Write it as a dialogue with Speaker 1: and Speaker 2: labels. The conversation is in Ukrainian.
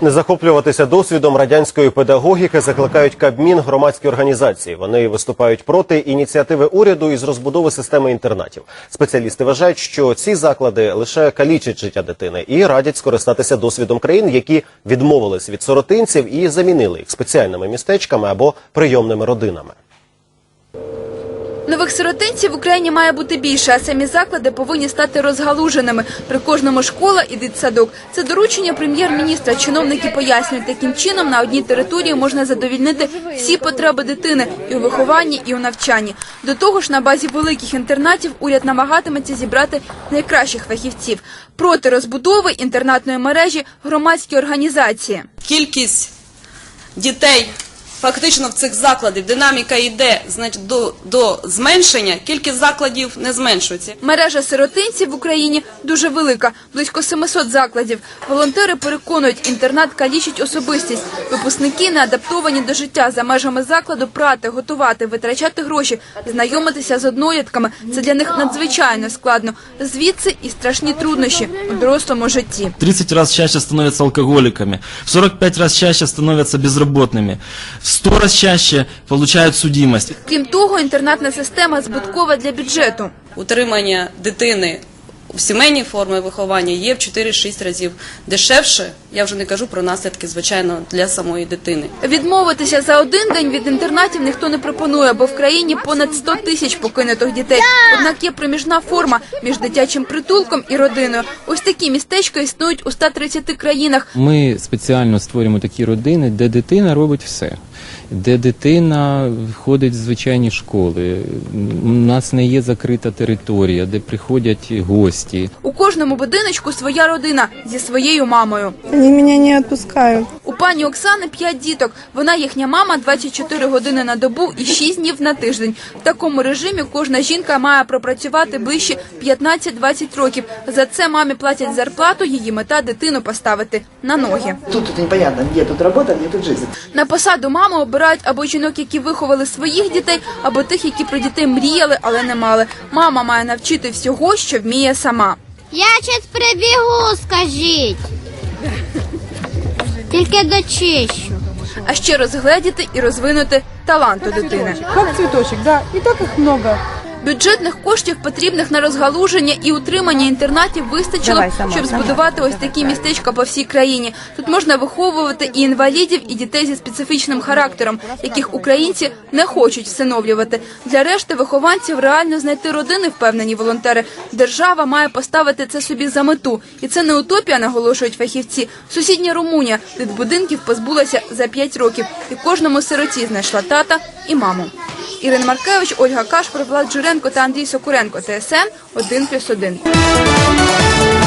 Speaker 1: Не захоплюватися досвідом радянської педагогіки закликають Кабмін громадські організації. Вони виступають проти ініціативи уряду із розбудови системи інтернатів. Спеціалісти вважають, що ці заклади лише калічать життя дитини і радять скористатися досвідом країн, які відмовились від сиротинців і замінили їх спеціальними містечками або прийомними родинами.
Speaker 2: Нових сиротинців в Україні має бути більше, а самі заклади повинні стати розгалуженими. При кожному школа і дитсадок. Це доручення прем'єр-міністра. Чиновники пояснюють, таким чином на одній території можна задовільнити всі потреби дитини і у вихованні, і у навчанні. До того ж, на базі великих інтернатів уряд намагатиметься зібрати найкращих фахівців проти розбудови інтернатної мережі громадські організації.
Speaker 3: кількість дітей фактично в цих закладах, динаміка йде значить, до, до зменшення, кількість закладів не зменшується.
Speaker 2: Мережа сиротинців в Україні дуже велика, близько 700 закладів. Волонтери переконують, інтернат калічить особистість. Випускники не адаптовані до життя за межами закладу прати, готувати, витрачати гроші, знайомитися з однолітками. Це для них надзвичайно складно. Звідси і страшні труднощі у дорослому житті.
Speaker 4: 30 раз чаще становятся алкоголиками, в 45 раз чаще становятся безработными, 100 раз чаще получают судимость.
Speaker 2: Крім того, інтернатна система збиткова для бюджету.
Speaker 3: Утримання дитини в сімейній формі виховання є в 4-6 разів дешевше. Я вже не кажу про наслідки, звичайно, для самої дитини.
Speaker 2: Відмовитися за один день від інтернатів ніхто не пропонує, бо в країні понад 100 тисяч покинутих дітей. Однак є проміжна форма між дитячим притулком і родиною. Ось такі містечка існують у 130 країнах.
Speaker 5: Ми спеціально створюємо такі родини, де дитина робить все. Де дитина ходить в звичайні школи, у нас не є закрита територія, де приходять гості.
Speaker 2: У кожному будиночку своя родина зі своєю мамою.
Speaker 6: Они меня не отпускают.
Speaker 2: У пані Оксани п'ять діток. Вона їхня мама 24 години на добу і 6 днів на тиждень. В такому режимі кожна жінка має пропрацювати ближче 15-20 років. За це мамі платять зарплату. Її мета дитину поставити на ноги.
Speaker 7: Тут, тут непонятно, где тут работа, где тут жизнь.
Speaker 2: На посаду мами обирають або жінок, які виховали своїх дітей, або тих, які про дітей мріяли, але не мали. Мама має навчити всього, що вміє сама.
Speaker 8: Я щось прибігу, скажіть. Тільки дочищу.
Speaker 2: А ще розгледіти і розвинути талант у дитини.
Speaker 6: Как цветочек, да. И так их много.
Speaker 2: Бюджетних коштів, потрібних на розгалуження і утримання інтернатів, вистачило,
Speaker 6: Давай сама,
Speaker 2: щоб
Speaker 6: сама.
Speaker 2: збудувати ось такі містечка по всій країні. Тут можна виховувати і інвалідів, і дітей зі специфічним характером, яких українці не хочуть всиновлювати. Для решти вихованців реально знайти родини, впевнені волонтери. Держава має поставити це собі за мету, і це не утопія, наголошують фахівці. Сусідня Румунія від будинків позбулася за 5 років, і кожному сироті знайшла тата і маму. Ірина Маркевич, Ольга Кашпор, Влад Журенко та Андрій Сокуренко. ТСН 1+,1.